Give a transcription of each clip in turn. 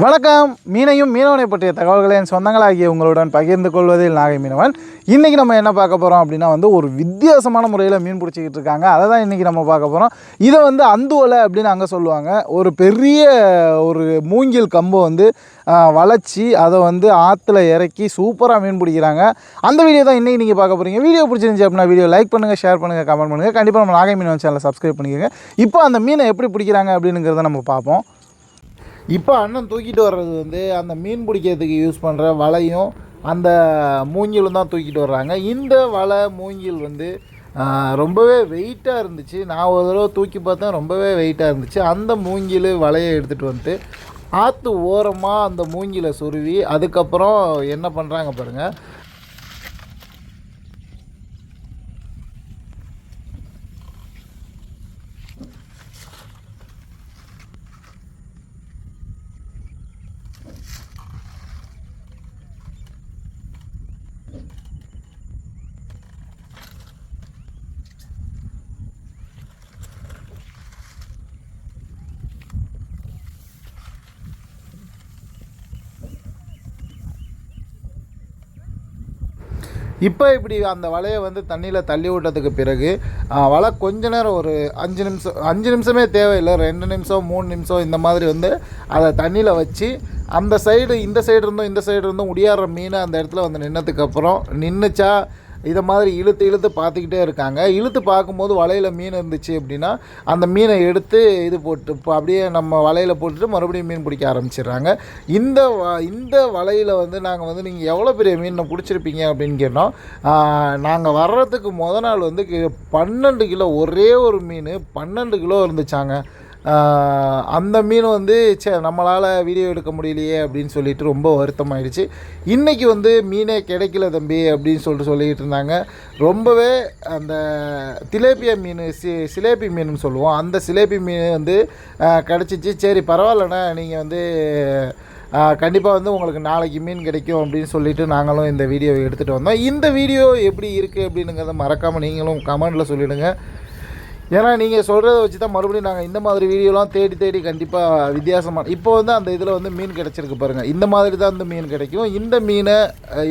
வணக்கம். மீனையும் மீனவனை பற்றிய தகவல்களை என் சொந்தங்களாகிய உங்களுடன் பகிர்ந்து கொள்வதில் நாகை மீனவன். இன்றைக்கி நம்ம என்ன பார்க்க போகிறோம் அப்படின்னா வந்து ஒரு வித்தியாசமான முறையில் மீன் பிடிச்சிக்கிட்டு இருக்காங்க. அதை தான் இன்றைக்கி நம்ம பார்க்க போகிறோம் இதை வந்து அந்துவலை அப்படின்னு அங்கே சொல்லுவாங்க. ஒரு பெரிய ஒரு மூங்கில் கம்பை வந்து வளைச்சி அதை வந்து ஆற்றுல இறக்கி சூப்பராக மீன் பிடிக்கிறாங்க. அந்த வீடியோ தான் இன்றைக்கி நீங்கள் பார்க்க போகிறீங்க வீடியோ பிடிச்சிருந்துச்சி அப்படின்னா வீடியோ லைக் பண்ணுங்கள் ஷேர் பண்ணுங்கள் கமெண்ட் பண்ணுங்கள் கண்டிப்பாக நம்ம நாகை மீனவன் சேனலை சப்ஸ்கிரைப் பண்ணிக்கோங்க. இப்போ அந்த மீனை எப்படி பிடிக்கிறாங்க அப்படிங்கிறத நம்ம பார்ப்போம். இப்போ அண்ணன் தூக்கிட்டு வர்றது வந்து அந்த மீன் பிடிக்கிறதுக்கு யூஸ் பண்ணுற வலையும் அந்த மூங்கிலும் தான் தூக்கிட்டு வர்றாங்க. இந்த வலை மூங்கில் வந்து ரொம்பவே வெயிட்டாக இருந்துச்சு. நான் ஒரு தடவை தூக்கி பார்த்தேன் ரொம்பவே வெயிட்டாக இருந்துச்சு. அந்த மூங்கில் வலையை எடுத்துகிட்டு வந்துட்டு ஆற்று ஓரமாக அந்த மூங்கிலை சொருவி அதுக்கப்புறம் என்ன பண்ணுறாங்க பாருங்கள் இப்போ இப்படி அந்த வலையை வந்து தண்ணியில் தள்ளி விட்டதுக்கு பிறகு வலை கொஞ்ச நேரம் ஒரு அஞ்சு நிமிஷம் அஞ்சு நிமிஷமே தேவையில்லை ரெண்டு நிமிஷம் மூணு நிமிஷம் இந்த மாதிரி வந்து அதை தண்ணியில் வச்சு அந்த சைடு இந்த சைடு இருந்தும் இந்த சைடு இருந்தும் உடியாடுற மீன் அந்த இடத்துல வந்து நின்னதுக்கப்புறம் நின்றுச்சா இதை மாதிரி இழுத்து இழுத்து பார்த்துக்கிட்டே இருக்காங்க. இழுத்து பார்க்கும்போது வலையில் மீன் இருந்துச்சு அப்படின்னா அந்த மீனை எடுத்து இது போட்டு இப்போ அப்படியே நம்ம வலையில் போட்டுட்டு மறுபடியும் மீன் பிடிக்க ஆரம்பிச்சிடுறாங்க. இந்த வ இந்த வலையில் வந்து நாங்கள் வந்து நீங்கள் எவ்வளோ பெரிய மீனை பிடிச்சிருப்பீங்க அப்படின்னு கேட்டோம். நாங்கள் வர்றதுக்கு முத நாள் வந்து பன்னெண்டு கிலோ ஒரே ஒரு மீன் பன்னெண்டு கிலோ இருந்துச்சாங்க. அந்த மீன் வந்து சே நம்மளால் வீடியோ எடுக்க முடியலையே அப்படின்னு சொல்லிட்டு ரொம்ப வருத்தமாயிடுச்சு. இன்றைக்கி வந்து மீனே கிடைக்கல தம்பி அப்படின்னு சொல்லிட்டு சொல்லிக்கிட்டு இருந்தாங்க. ரொம்பவே அந்த திலேபியா மீன் சி சிலேபி மீன் சொல்லுவோம். அந்த சிலேபி மீன் வந்து கிடச்சிச்சு. சரி பரவாயில்லண்ணா நீங்கள் வந்து கண்டிப்பாக வந்து உங்களுக்கு நாளைக்கு மீன் கிடைக்கும் அப்படின்னு சொல்லிட்டு நாங்களும் இந்த வீடியோவை எடுத்துகிட்டு வந்தோம். இந்த வீடியோ எப்படி இருக்குது அப்படின்னுங்கிறத மறக்காமல் நீங்களும் கமெண்டில் சொல்லிவிடுங்க ஏன்னா நீங்கள் சொல்கிறத வச்சு தான் மறுபடியும் நாங்கள் இந்த மாதிரி வீடியோலாம் தேடி தேடி கண்டிப்பாக வித்தியாசமாக இப்போ வந்து அந்த இதில் வந்து மீன் கிடச்சிருக்கு பாருங்கள் இந்த மாதிரி தான் இந்த மீன் கிடைக்கும். இந்த மீனை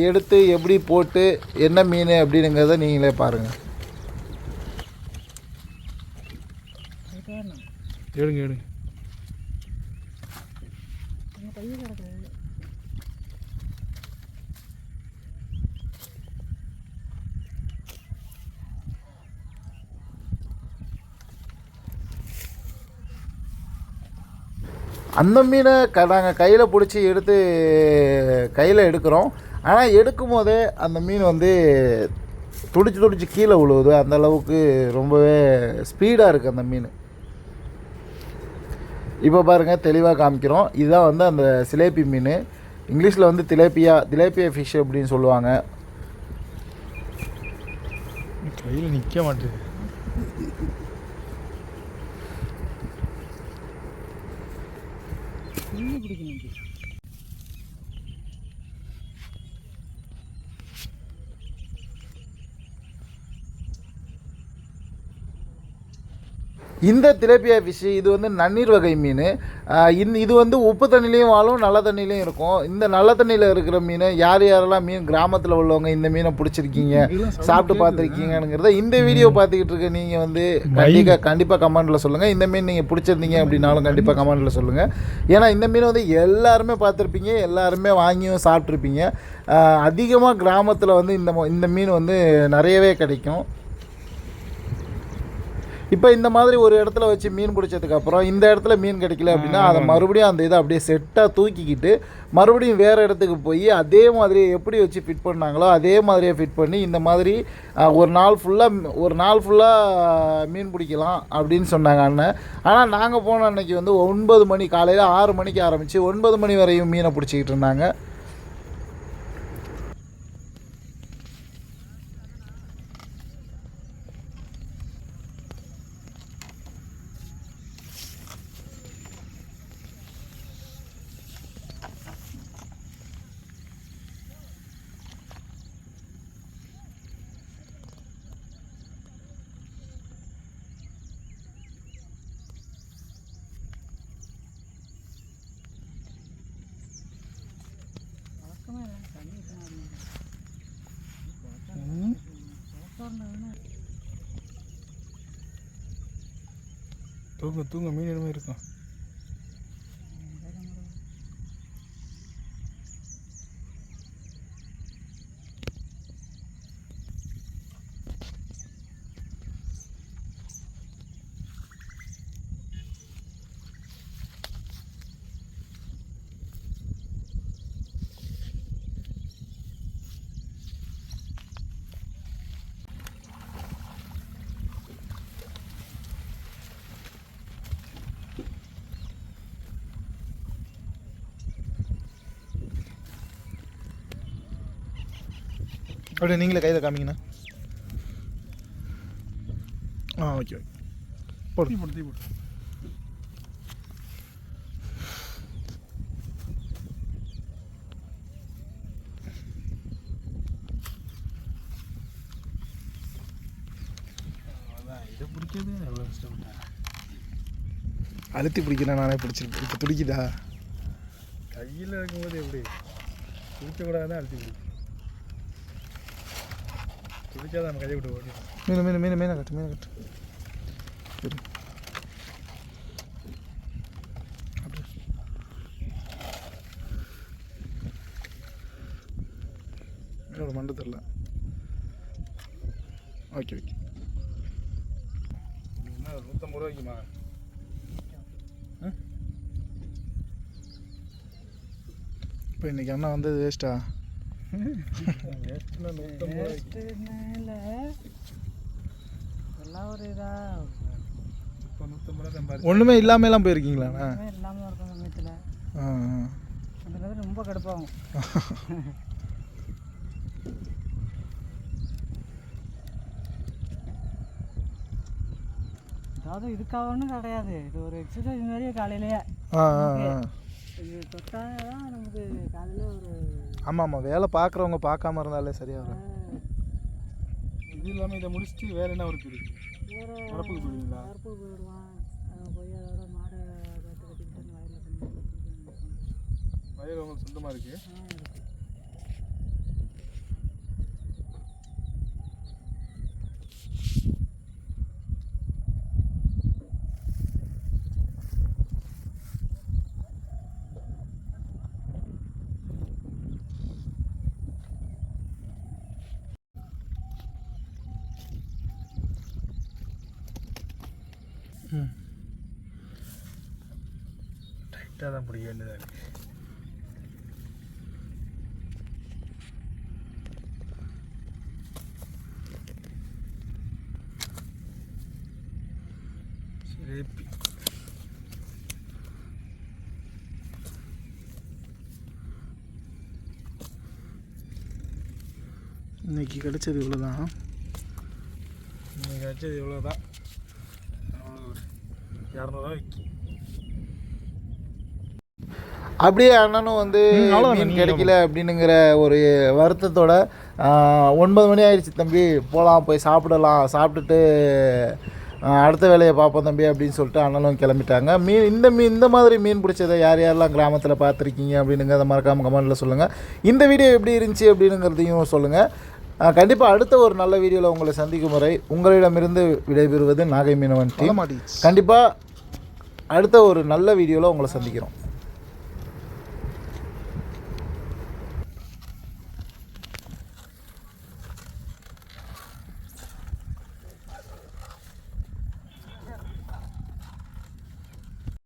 எடுத்து எப்படி போட்டு என்ன மீன் அப்படிங்கிறத நீங்களே பாருங்கள் எடுங்க எடுங்க. அந்த மீனை க நாங்கள் கையில் பிடிச்சி எடுத்து கையில் எடுக்கிறோம். ஆனால் எடுக்கும் போதே அந்த மீன் வந்து துடிச்சு துடிச்சு கீழே விழுவுது அந்த அளவுக்கு ரொம்பவே ஸ்பீடாக இருக்குது அந்த மீன். இப்போ பாருங்கள் தெளிவாக காமிக்கிறோம். இதுதான் வந்து அந்த சிலேபி மீன். இங்கிலீஷில் வந்து திலேப்பியா திலேப்பியா ஃபிஷ் அப்படின்னு சொல்லுவாங்க. கையில் நிற்க மாட்டேது இந்த திலேப்பியா ஃபிஷ் இது வந்து நன்னீர் வகை மீன். இந்த இது வந்து உப்பு தண்ணிலையும் வாழும் நல்ல தண்ணிலையும் இருக்கும். இந்த நல்ல தண்ணியில் இருக்கிற மீன் யார் யாரெல்லாம் மீன் கிராமத்தில் உள்ளவங்க இந்த மீனை பிடிச்சிருக்கீங்க சாப்பிட்டு பார்த்துருக்கீங்கிறத இந்த வீடியோ பார்த்துக்கிட்டு இருக்க நீங்கள் வந்து கண்டிப்பாக கண்டிப்பாக கமெண்ட்டில் சொல்லுங்கள் இந்த மீன் நீங்கள் பிடிச்சிருந்தீங்க அப்படின்னாலும் கண்டிப்பாக கமெண்ட்டில் சொல்லுங்கள் ஏன்னா இந்த மீன் வந்து எல்லாருமே பார்த்துருப்பீங்க எல்லாருமே வாங்கியும் சாப்பிட்ருப்பீங்க அதிகமாக கிராமத்தில் வந்து இந்த மொ- இந்த மீன் வந்து நிறையவே கிடைக்கும். இப்போ இந்த மாதிரி ஒரு இடத்துல வச்சு மீன் பிடிச்சதுக்கு அப்புறம் இந்த இடத்துல மீன் கிடைக்கல அப்படின்னா அதை மறுபடியும் அந்த இதை அப்படியே செட்டாக தூக்கிக்கிட்டு மறுபடியும் வேறு இடத்துக்கு போய் அதே மாதிரி எப்படி வச்சு ஃபிட் பண்ணாங்களோ அதே மாதிரியே ஃபிட் பண்ணி இந்த மாதிரி ஒரு நாள் ஃபுல்லாக ஒரு நாள் ஃபுல்லாக மீன் பிடிக்கலாம் அப்படின்னு சொன்னாங்க அண்ணன். ஆனால் நாங்கள் போன அன்னைக்கு வந்து ஒன்பது மணி காலையில் ஆறு மணிக்கு ஆரம்பித்து ஒன்பது மணி வரையும் மீனை பிடிச்சிக்கிட்டு இருந்தாங்க. தூங்க தூங்க மீன் இடமே இருக்கும். அப்படியே நீங்களே கையில் காமிங்கண்ணா. ஆ ஓகே ஓகே போடு. போடு தீ போடு. அழுத்தி பிடிக்கிறேன் நானே பிடிச்சிருக்கேன் இப்போ துடிக்குதா கையில் இருக்கும்போது எப்படி? பிடிக்கக்கூடாது அழுத்தி பிடிக்கும். மீன் மீன் மீன் மீனை கட்டு மீனை கட்டு. மீனோட மண்டை தெரில. Okay okay. என்ன நூற்றம்பது ரூபாய்க்குமா இப்போ இன்னைக்கு அண்ணா வந்தது வேஸ்ட்டா எல்லாம் ஒரு இதா ஒன்றுமே இல்லாமலாம் போயிருக்கீங்களாண்ணா ஒண்ணுமே இல்லாம இருக்கும் சமயத்துல ரொம்ப கடுப்பாகும் அதாவது இதுக்காகன்னு கிடையாது. இது ஒரு எக்ஸசைஸ் மாதிரியே காலையிலேயே. இது தொட்டால் தான் நமக்கு காலையில் ஒரு ஆமாம் ஆமாம் வேலை பார்க்குறவங்க பார்க்காம இருந்தாலே சரியாக வரும் இது இல்லாமல் இதை முடிச்சுட்டு வேற என்ன ஒர்க் இருக்கு? வேறு வரப்புக்கு போடுவீங்களா பருப்பு போயிடுவான் அங்கே போய் அதோட மாடை கற்று கட்டிக்கிட்டு வயலில் பண்ணி வயல் உங்களுக்கு சொந்தமாக இருக்கு. டைட்டாக தான் பிடிக்க வேண்டியதாக இருக்கு. சிலேபி இன்னைக்கு கிடைச்சது இவ்வளோ தான் இன்னைக்கு வச்சது இவ்வளோ தான் இரநூறுவா விற்கி அப்படியே அண்ணனும் வந்து மீன் கிடைக்கல அப்படின்னுங்கிற ஒரு வருத்தத்தோட ஒன்பது மணி ஆயிடுச்சு தம்பி போகலாம் போய் சாப்பிடலாம் சாப்பிட்டுட்டு அடுத்த வேலையை பார்ப்போம் தம்பி அப்படின்னு சொல்லிட்டு அண்ணனும் கிளம்பிட்டாங்க. மீன் இந்த மீன் இந்த மாதிரி மீன் பிடிச்சதை யார் யாரெல்லாம் கிராமத்தில் பார்த்துருக்கீங்க அப்படின்னுங்கிறத மறக்காமல் கமெண்ட்டில் சொல்லுங்கள் இந்த வீடியோ எப்படி இருந்துச்சு அப்படின்னுங்கிறதையும் சொல்லுங்கள் கண்டிப்பாக அடுத்த ஒரு நல்ல வீடியோவில் உங்களை சந்திக்கும் முறை உங்களிடமிருந்து விடைபெறுவது நாகை மீனவன் கண்டிப்பாக அடுத்த ஒரு நல்ல வீடியோவில் உங்களை சந்திக்கிறோம்.